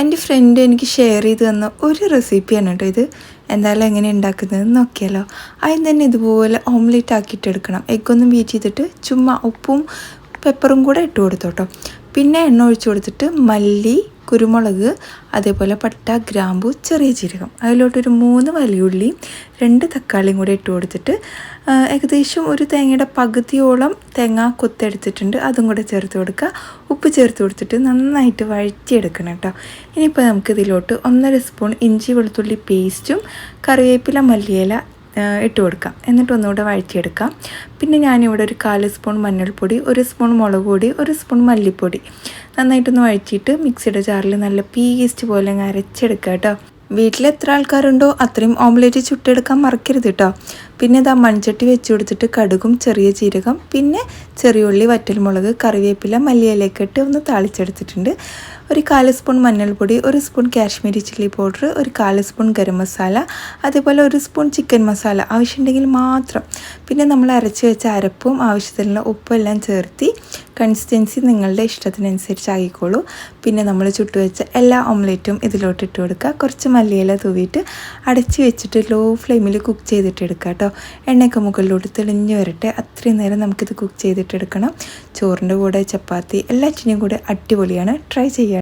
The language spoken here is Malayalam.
എന്റെ ഫ്രണ്ട് എനിക്ക് ഷെയർ ചെയ്ത് തന്ന ഒരു റെസിപ്പിയാണ് കേട്ടോ ഇത്. എന്തായാലും എങ്ങനെ ഉണ്ടാക്കുന്നത് നോക്കിയാലോ. ആദ്യം തന്നെ ഇതുപോലെ ഓംലെറ്റ് ആക്കിയിട്ട് എടുക്കണം. എഗ്ഗൊന്നും ബീറ്റ് ചെയ്തിട്ട് ചുമ്മാ ഉപ്പും പെപ്പറും കൂടെ ഇട്ട് കൊടുത്തോട്ടോ. പിന്നെ എണ്ണ ഒഴിച്ചു കൊടുത്തിട്ട് മല്ലി കുരുമുളക് അതേപോലെ പട്ട ഗ്രാമ്പു ചെറിയ ജീരകം. അതിലോട്ടൊരു മൂന്ന് വലിയുള്ളിയും രണ്ട് തക്കാളിയും കൂടി ഇട്ട് കൊടുത്തിട്ട് ഏകദേശം ഒരു തേങ്ങയുടെ പകുതിയോളം തേങ്ങ കൊത്തെടുത്തിട്ടുണ്ട് അതും കൂടെ ചേർത്ത് കൊടുക്കുക. ഉപ്പ് ചേർത്ത് കൊടുത്തിട്ട് നന്നായിട്ട് വഴറ്റിയെടുക്കണം കേട്ടോ. ഇനിയിപ്പോൾ നമുക്കിതിലോട്ട് ഒന്നര സ്പൂൺ ഇഞ്ചി വെളുത്തുള്ളി പേസ്റ്റും കറിവേപ്പില മല്ലിയില ഇട്ട് കൊടുക്കാം. എന്നിട്ട് ഒന്നുകൂടെ വഴറ്റിയെടുക്കാം. പിന്നെ ഞാനിവിടെ ഒരു കാൽ സ്പൂൺ മഞ്ഞൾപ്പൊടി ഒരു സ്പൂൺ മുളക് പൊടി ഒരു സ്പൂൺ മല്ലിപ്പൊടി. നന്നായിട്ടൊന്ന് വഴറ്റിയിട്ട് മിക്സിയുടെ ജാറിൽ നല്ല പേസ്റ്റ് പോലെ അങ്ങ് അരച്ചെടുക്കാം കേട്ടോ. വീട്ടിൽ എത്ര ആൾക്കാരുണ്ടോ അത്രയും ഓംലേറ്റ് ചുട്ടെടുക്കാൻ മറക്കരുത് കേട്ടോ പിന്നെ ഇതാ മൺചട്ടി വെച്ച് കൊടുത്തിട്ട് കടുകും ചെറിയ ജീരകം പിന്നെ ചെറിയ ചെറിയുള്ളി വറ്റൽമുളക് കറിവേപ്പില മല്ലിയിലേക്ക് ഇട്ട് ഒന്ന് താളിച്ചെടുത്തിട്ടുണ്ട്. ഒരു കാൽ സ്പൂൺ മഞ്ഞൾപ്പൊടി ഒരു സ്പൂൺ കാശ്മീരി ചില്ലി പൗഡർ ഒരു കാൽ സ്പൂൺ ഗരം മസാല അതേപോലെ ഒരു സ്പൂൺ ചിക്കൻ മസാല ആവശ്യമുണ്ടെങ്കിൽ മാത്രം. പിന്നെ നമ്മൾ അരച്ച് വെച്ച അരപ്പും ആവശ്യത്തിനുള്ള ഉപ്പും എല്ലാം ചേർത്തി കൺസിസ്റ്റൻസി നിങ്ങളുടെ ഇഷ്ടത്തിനനുസരിച്ച് ആക്കിക്കോളൂ പിന്നെ നമ്മൾ ചുട്ടുവെച്ച എല്ലാ ഓംലെറ്റും ഇതിലോട്ട് ഇട്ട് കൊടുക്കുക. കുറച്ച് മല്ലിയില തൂവിയിട്ട് അടച്ച് വെച്ചിട്ട് ലോ ഫ്ലെയിമിൽ കുക്ക് ചെയ്തിട്ട് എടുക്കുക കേട്ടോ. എണ്ണയൊക്കെ മുകളിലോട്ട് തെളിഞ്ഞ് വരട്ടെ. അത്രയും നേരം നമുക്കിത് കുക്ക് ചെയ്തിട്ടെടുക്കണം ചോറിന്റെ കൂടെ ചപ്പാത്തി എല്ലാറ്റിനും കൂടെ അടിപൊളിയാണ്. ട്രൈ ചെയ്യാം.